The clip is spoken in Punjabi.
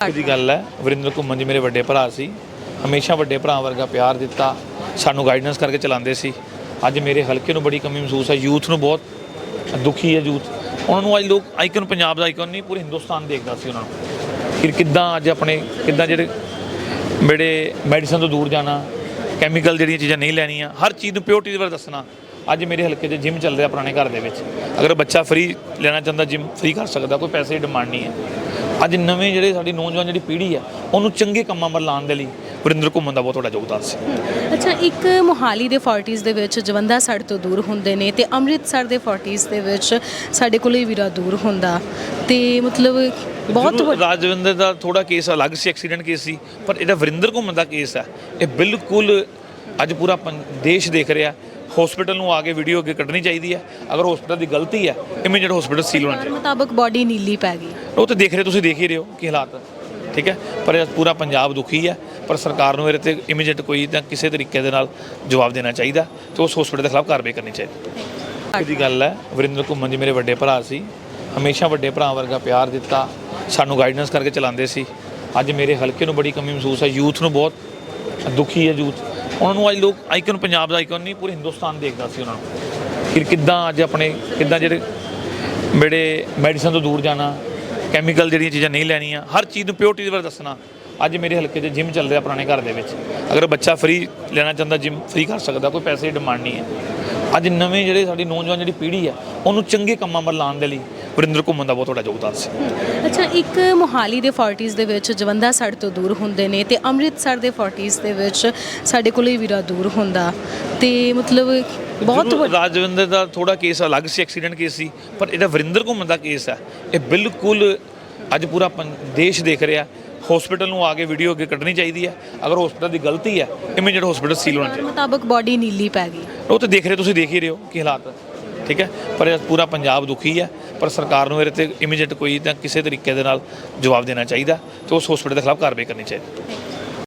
ਦੀ ਗੱਲ ਹੈ, ਵਰਿੰਦਰ ਘੁੰਮਣ ਜੀ ਮੇਰੇ ਵੱਡੇ ਭਰਾ ਸੀ। ਹਮੇਸ਼ਾ ਵੱਡੇ ਭਰਾ ਵਰਗਾ ਪਿਆਰ ਦਿੱਤਾ, ਸਾਨੂੰ ਗਾਈਡੈਂਸ ਕਰਕੇ ਚਲਾਉਂਦੇ ਸੀ। ਅੱਜ ਮੇਰੇ ਹਲਕੇ ਨੂੰ ਬੜੀ ਕਮੀ ਮਹਿਸੂਸ ਹੈ ਯੂਥ ਨੂੰ ਬਹੁਤ ਦੁਖੀ ਹੈ ਯੂਥ ਉਹਨਾਂ ਨੂੰ ਅੱਜ ਲੋਕ ਆਈਕਨ ਪੰਜਾਬ ਦਾ ਆਈਕਨ ਨਹੀਂ, ਪੂਰੇ ਹਿੰਦੁਸਤਾਨ ਦੇਖਦਾ ਸੀ ਉਹਨਾਂ ਨੂੰ। ਕਿ ਕਿੱਦਾਂ ਅੱਜ ਆਪਣੇ, ਕਿੱਦਾਂ ਜਿਹੜੇ ਜਿਹੜੇ ਮੈਡੀਸਨ ਤੋਂ ਦੂਰ ਜਾਣਾ ਕੈਮੀਕਲ ਜਿਹੜੀਆਂ ਚੀਜ਼ਾਂ ਨਹੀਂ ਲੈਣੀਆਂ, ਹਰ ਚੀਜ਼ ਨੂੰ ਪਿਓਰਟੀ ਦੇ ਬਾਰੇ ਦੱਸਣਾ, ਅੱਜ ਮੇਰੇ ਹਲਕੇ 'ਚ ਜਿਮ ਚੱਲ ਰਿਹਾ ਪੁਰਾਣੇ ਘਰ ਦੇ ਵਿੱਚ। ਅਗਰ ਬੱਚਾ ਫ੍ਰੀ ਲੈਣਾ ਚਾਹੁੰਦਾ ਜਿਮ ਫ੍ਰੀ ਕਰ ਸਕਦਾ, ਕੋਈ ਪੈਸੇ ਦੀ ਡਿਮਾਂਡ ਨਹੀਂ ਹੈ। ਅੱਜ ਨਵੇਂ ਜਿਹੜੇ ਸਾਡੀ ਨੌਜਵਾਨ ਜਿਹੜੀ ਪੀੜ੍ਹੀ ਹੈ ਉਹਨੂੰ ਚੰਗੇ ਕੰਮਾਂ ਵੱਲ ਲਾਉਣ ਦੇ ਲਈ ਵਰਿੰਦਰ ਘੁੰਮਣ ਦਾ ਬਹੁਤ ਵੱਡਾ ਯੋਗਦਾਨ ਸੀ। ਅੱਛਾ ਇੱਕ ਮੋਹਾਲੀ ਦੇ 40s ਦੇ ਵਿੱਚ ਜਵੰਦਾ ਸੜ ਤੋਂ ਦੂਰ ਹੁੰਦੇ ਨੇ ਤੇ ਅੰਮ੍ਰਿਤਸਰ ਦੇ 40s ਦੇ ਵਿੱਚ ਸਾਡੇ ਕੋਲੇ ਵੀਰਾ ਦੂਰ ਹੁੰਦਾ ਤੇ ਮਤਲਬ ਬਹੁਤ ਰਾਜਵਿੰਦਰ ਦਾ ਥੋੜਾ ਕੇਸ ਅਲੱਗ ਸੀ ਐਕਸੀਡੈਂਟ ਕੇਸ ਸੀ ਪਰ ਇਹਦਾ ਵਰਿੰਦਰ ਘੁੰਮਣ ਦਾ ਕੇਸ ਹੈ। ਇਹ ਬਿਲਕੁਲ ਅੱਜ ਪੂਰਾ ਦੇਸ਼ ਦੇਖ ਰਿਹਾ ਹਸਪੀਟਲ ਨੂੰ ਆ ਕੇ ਵੀਡੀਓ ਅੱਗੇ ਕੱਢਣੀ ਚਾਹੀਦੀ ਹੈ। ਅਗਰ ਹਸਪੀਟਲ ਦੀ ਗਲਤੀ ਹੈ ਇਮੀਡੀਏਟ ਹਸਪੀਟਲ ਸੀਲ ਹੋਣਾ ਚਾਹੀਦਾ। ਮੁਤਾਬਕ ਬਾਡੀ ਨੀਲੀ ਪੈ ਗਈ। ਉਹ ਤਾਂ ਦੇਖ ਰਹੇ, ਤੁਸੀਂ ਦੇਖ ਹੀ ਰਹੇ ਹੋ ਕਿ ਹਾਲਾਤ ਠੀਕ ਹੈ? ਪਰ ਇਹ ਪੂਰਾ ਪੰਜਾਬ ਦੁਖੀ ਹੈ, ਪਰ ਸਰਕਾਰ ਨੂੰ ਇਹਦੇ ਤੇ ਇਮੀਡੀਏਟ ਕੋਈ ਤਾਂ ਕਿਸੇ ਤਰੀਕੇ ਦੇ ਨਾਲ ਜਵਾਬ ਦੇਣਾ ਚਾਹੀਦਾ ਤੇ ਉਸ ਹਸਪੀਟਲ ਦੇ ਖਿਲਾਫ ਕਾਰਵਾਈ ਕਰਨੀ ਚਾਹੀਦੀ। ਦੀ ਗੱਲ ਹੈ, ਵਰਿੰਦਰ ਘੁੰਮਣ ਜੀ ਮੇਰੇ ਵੱਡੇ ਭਰਾ ਸੀ, ਹਮੇਸ਼ਾ ਵੱਡੇ ਭਰਾ ਵਰਗਾ ਪਿਆਰ ਦਿੱਤਾ, ਸਾਨੂੰ ਗਾਈਡੈਂਸ ਕਰਕੇ ਚਲਾਉਂਦੇ ਸੀ। ਅੱਜ ਮੇਰੇ ਹਲਕੇ ਨੂੰ ਬੜੀ ਕਮੀ ਮਹਿਸੂਸ ਹੈ, ਯੂਥ ਨੂੰ ਬਹੁਤ ਦੁਖੀ ਹੈ ਯੂਥ। ਉਹਨਾਂ ਨੂੰ ਅੱਜ ਲੋਕ ਆਈਕਨ ਪੰਜਾਬ ਦਾ ਆਈਕਨ ਨਹੀਂ, ਪੂਰੇ ਹਿੰਦੁਸਤਾਨ ਦੇਖਦਾ ਸੀ ਉਹਨਾਂ ਨੂੰ। ਕਿ ਕਿੱਦਾਂ ਅੱਜ ਆਪਣੇ, ਕਿੱਦਾਂ ਜਿਹੜੇ ਮੇਰੇ ਮੈਡੀਸਨ ਤੋਂ ਦੂਰ ਜਾਣਾ ਕੈਮੀਕਲ ਜਿਹੜੀਆਂ ਚੀਜ਼ਾਂ ਨਹੀਂ ਲੈਣੀਆਂ, ਹਰ ਚੀਜ਼ ਨੂੰ ਪਿਓਰਟੀ ਦੇ ਬਾਰੇ ਦੱਸਣਾ। ਅੱਜ ਮੇਰੇ ਹਲਕੇ 'ਚ ਜਿਮ ਚੱਲ ਰਿਹਾ ਪੁਰਾਣੇ ਘਰ ਦੇ ਵਿੱਚ। ਅਗਰ ਬੱਚਾ ਫ੍ਰੀ ਲੈਣਾ ਚਾਹੁੰਦਾ ਜਿਮ ਫ੍ਰੀ ਕਰ ਸਕਦਾ, ਕੋਈ ਪੈਸੇ ਦੀ ਡਿਮਾਂਡ ਨਹੀਂ ਹੈ। ਅੱਜ ਨਵੇਂ ਜਿਹੜੇ ਸਾਡੀ ਨੌਜਵਾਨ ਜਿਹੜੀ ਪੀੜ੍ਹੀ ਹੈ, ਉਹਨੂੰ ਚੰਗੇ ਕੰਮਾਂ ਵੱਲ ਲਾਉਣ ਦੇ ਲਈ ਵਰਿੰਦਰ ਘੁੰਮਣ ਦਾ ਬਹੁਤ ਵੱਡਾ ਯੋਗਦਾਨ ਸੀ। ਅੱਛਾ ਇੱਕ ਮੋਹਾਲੀ ਦੇ 40s ਦੇ ਵਿੱਚ ਜਵੰਦਾ ਸੜ ਤੋਂ ਦੂਰ ਹੁੰਦੇ ਨੇ ਤੇ ਅੰਮ੍ਰਿਤਸਰ ਦੇ 40s ਦੇ ਵਿੱਚ ਸਾਡੇ ਕੋਲੇ ਵੀਰਾ ਦੂਰ ਹੁੰਦਾ ਤੇ ਮਤਲਬ ਬਹੁਤ ਰਾਜਵਿੰਦਰ ਦਾ ਥੋੜਾ ਕੇਸ ਅਲੱਗ ਸੀ ਐਕਸੀਡੈਂਟ ਕੇਸ ਸੀ ਪਰ ਇਹਦਾ ਵਰਿੰਦਰ ਘੁੰਮਣ ਦਾ ਕੇਸ ਹੈ। ਇਹ ਬਿਲਕੁਲ ਅੱਜ ਪੂਰਾ ਦੇਸ਼ ਦੇਖ ਰਿਹਾ। ਹਸਪੀਟਲ ਨੂੰ ਆ ਕੇ ਵੀਡੀਓ ਅੱਗੇ ਕੱਢਣੀ ਚਾਹੀਦੀ ਹੈ। ਅਗਰ ਹਸਪੀਟਲ ਦੀ ਗਲਤੀ ਹੈ ਇਮੀਡੀਏਟ ਹਸਪੀਟਲ ਸੀਲ ਹੋਣਾ ਚਾਹੀਦਾ। ਮੁਤਾਬਕ ਬਾਡੀ ਨੀਲੀ ਪੈ ਗਈ। ਉਹ ਤਾਂ ਦੇਖ ਰਹੇ ਤੁਸੀਂ ਦੇਖ ਹੀ ਰਹੇ ਹੋ ਕੀ ਹਾਲਾਤ ਹੈ। ਠੀਕ ਹੈ? ਪਰ ਇਹ ਪੂਰਾ ਪੰਜਾਬ ਦੁਖੀ ਹੈ, ਪਰ ਸਰਕਾਰ ਨੂੰ ਇਹਦੇ ਤੇ ਇਮੀਡੀਏਟ ਕੋਈ ਤਾਂ ਕਿਸੇ ਤਰੀਕੇ ਦੇ ਨਾਲ ਜਵਾਬ ਦੇਣਾ ਚਾਹੀਦਾ ਤੇ ਉਸ ਹਸਪੀਟਲ ਦੇ ਖਿਲਾਫ ਕਾਰਵਾਈ ਕਰਨੀ ਚਾਹੀਦੀ।